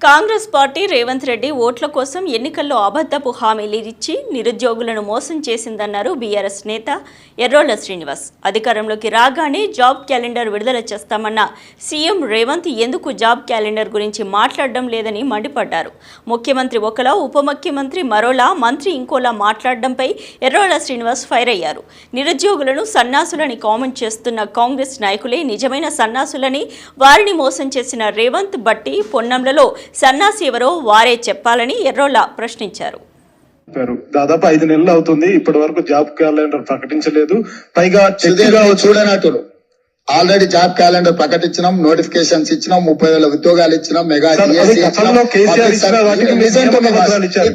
Congress party Revanth Reddy ఓట్ల కోసం ఎన్నికల్లో అబద్ధపు హామీలు ఇచ్చి నిరుద్యోగులను మోసం చేసిందన్నారు బీఆర్ఎస్ నేత ఎర్రోళ్ళ శ్రీనివాస్. అధికారంలోకి రాగానే జాబ్ క్యాలెండర్ విడుదల చేస్తామన్న సీఎం రేవంత్ ఎందుకు జాబ్ క్యాలెండర్ గురించి మాట్లాడడం లేదని మండిపడ్డారు. ముఖ్యమంత్రి ఒకలా ఉప ముఖ్యమంత్రి మరోలా మంత్రి ఇంకోలా మాట్లాడడంపై ఎర్రోళ్ళ శ్రీనివాస్ ఫైర్ అయ్యారు. నిరుద్యోగులను సన్నాసులని కామెంట్ చేస్తున్న కాంగ్రెస్ నాయకులే నిజమైన సన్నాసులని వారిని మోసం చేసిన రేవంత్ బట్టి పొన్నంలలో సన్నాసి ఎవరో వారే చెప్పాలని ఎర్రోళ్ళ ప్రశ్నించారు. చెప్పారు. దాదాపు ఐదు నెలలు అవుతుంది. ఇప్పటి వరకు జాబ్ క్యాలెండర్ ప్రకటించలేదు. పైగా చూడనట్టుడు ఆల్రెడీ జాబ్ క్యాలెండర్ ప్రకటించినాం నోటిఫికేషన్స్ ఇచ్చినాం ముప్పై వేల ఉద్యోగాలు ఇచ్చినాం మెగా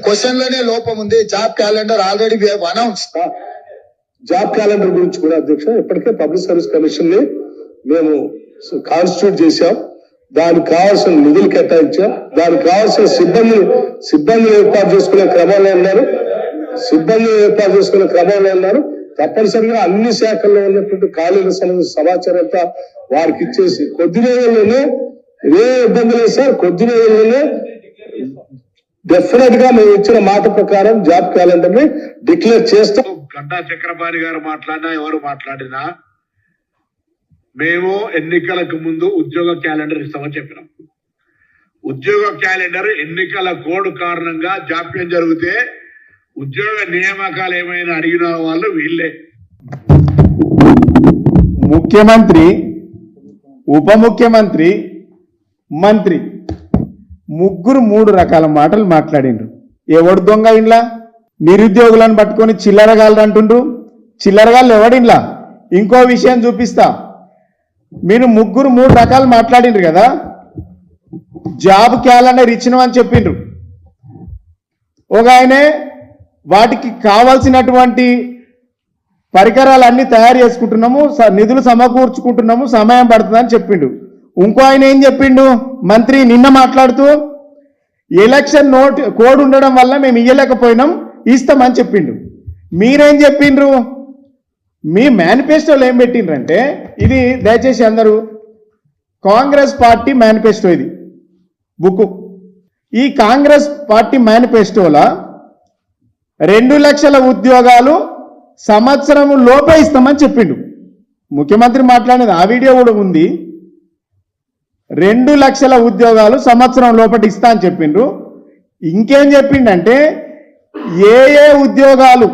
క్వశ్చన్లోనే లోపం ఉంది. Job calendar already announce job calendar గురించి కూడా అధ్యక్ష ఇప్పటికే పబ్లిక్ సర్వీస్ కమిషన్ని మేము కాన్స్టిట్యూట్ చేశాం. దానికి కావాల్సిన నిధులు కేటాయించాం దానికి కావాల్సిన సిబ్బంది సిబ్బందిని ఏర్పాటు చేసుకునే క్రమంలో ఉన్నారు. సిబ్బందిని ఏర్పాటు చేసుకునే క్రమంలో ఉన్నారు. తప్పనిసరిగా అన్ని శాఖల్లో ఉన్నటువంటి ఖాళీల సంబంధించిన సమాచారం అంతా వారికి ఇచ్చేసి కొద్ది రోజుల్లోనే ఏ ఇబ్బంది లేదు సార్ కొద్ది రోజుల్లోనే డెఫినెట్గా మేము ఇచ్చిన మాట ప్రకారం జాబ్ క్యాలెండర్ని డిక్లేర్ చేస్తాం. గడ్డా చక్రపాణి గారు మాట్లాడినా ఎవరు మాట్లాడినా మేము ఎన్నికలకు ముందు ఉద్యోగ క్యాలెండర్ ఇస్తామని చెప్పినాం. ఉద్యోగ క్యాలెండర్ ఎన్నికల కోడ్ కారణంగా జాప్యం జరిగితే ఉద్యోగ నియామకాలు ఏమైనా అడిగిన వాళ్ళు వీళ్ళే. ముఖ్యమంత్రి ఉప ముఖ్యమంత్రి మంత్రి ముగ్గురు మూడు రకాల మాటలు మాట్లాడిండ్రు. ఎవడు దొంగ ఇండ్లా? నిరుద్యోగులను పట్టుకొని చిల్లరగాళ్ళు అంటుండ్రు. చిల్లరగాళ్ళు ఎవడిండ్లా? ఇంకో విషయం చూపిస్తా. మీరు ముగ్గురు మూడు రకాలు మాట్లాడిండ్రు కదా? జాబ్ క్యాలెండర్ ఇచ్చినామని చెప్పిండ్రు. ఒక ఆయనే వాటికి కావాల్సినటువంటి పరికరాలన్నీ తయారు చేసుకుంటున్నాము స- నిధులు సమకూర్చుకుంటున్నాము సమయం పడుతుందని చెప్పిండు. ఇంకో ఆయన ఏం చెప్పిండు? మంత్రి నిన్న మాట్లాడుతూ ఎలక్షన్ నోట్ కోడ్ ఉండడం వల్ల మేము ఇయ్యలేకపోయినాం ఇస్తామని చెప్పిండు. మీరేం చెప్పిండ్రు? మీ మేనిఫెస్టోలో ఏం పెట్టిండ్రంటే ఇది దయచేసి అందరూ కాంగ్రెస్ పార్టీ మేనిఫెస్టో ఇది బుక్. ఈ కాంగ్రెస్ పార్టీ మేనిఫెస్టోలో రెండు లక్షల ఉద్యోగాలు సంవత్సరం లోపే ఇస్తామని చెప్పిండు. ముఖ్యమంత్రి మాట్లాడినది ఆ వీడియో కూడా ఉంది. రెండు లక్షల ఉద్యోగాలు సంవత్సరం లోపటి ఇస్తా అని చెప్పిండ్రు. ఇంకేం చెప్పిండంటే ఏ ఏ ఉద్యోగాలు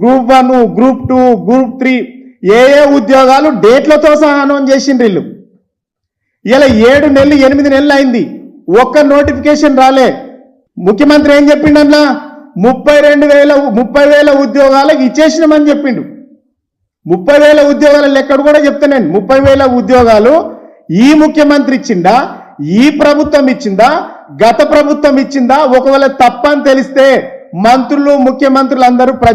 group one group two group three ఏ ఏ ఉద్యోగాలు డేట్లతో సహా అనౌన్స్ చేసిండ్రు వీళ్ళు. ఇలా ఏడు నెలలు ఎనిమిది నెలలు అయింది. ఒక్క నోటిఫికేషన్ రాలే. ముఖ్యమంత్రి ఏం చెప్పిండన్నా ముప్పై రెండు వేల ముప్పై వేల ఉద్యోగాలకు ఇచ్చేసినామని చెప్పిండు. ముప్పై వేల ఉద్యోగాల లెక్కడు కూడా చెప్తున్నాను ముప్పై వేల ఉద్యోగాలు ఈ ముఖ్యమంత్రి ఇచ్చిందా ఈ ప్రభుత్వం ఇచ్చిందా? గత ప్రభుత్వం ఇచ్చిందా? ఒకవేళ తప్పని తెలిస్తే మంత్రులు ముఖ్యమంత్రులు అందరూ ప్రజలు